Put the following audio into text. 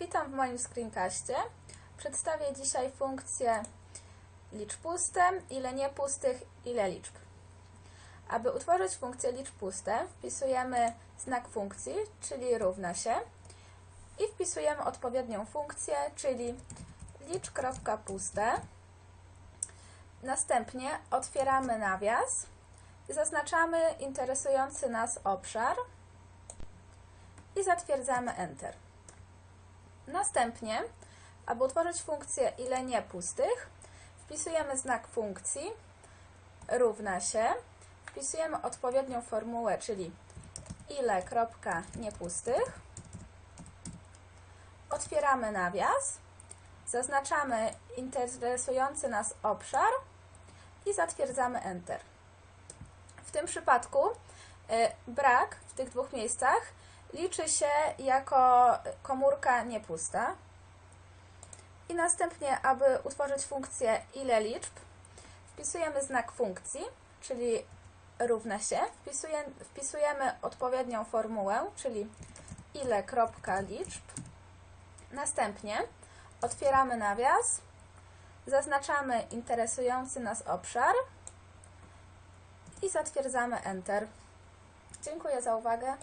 Witam w moim screencaście. Przedstawię dzisiaj funkcję licz puste, ile niepustych, ile liczb. Aby utworzyć funkcję licz puste, wpisujemy znak funkcji, czyli równa się i wpisujemy odpowiednią funkcję, czyli licz.puste. Następnie otwieramy nawias zaznaczamy interesujący nas obszar i zatwierdzamy Enter. Następnie, aby utworzyć funkcję ile nie pustych, wpisujemy znak funkcji równa się, wpisujemy odpowiednią formułę, czyli ile kropka niepustych, otwieramy nawias, zaznaczamy interesujący nas obszar i zatwierdzamy Enter. W tym przypadku y, brak w tych dwóch miejscach liczy się jako komórka niepusta. I następnie, aby utworzyć funkcję ile liczb, wpisujemy znak funkcji, czyli równa się, wpisujemy, odpowiednią formułę, czyli ile kropka liczb. Następnie otwieramy nawias, zaznaczamy interesujący nas obszar i zatwierdzamy Enter. Dziękuję za uwagę.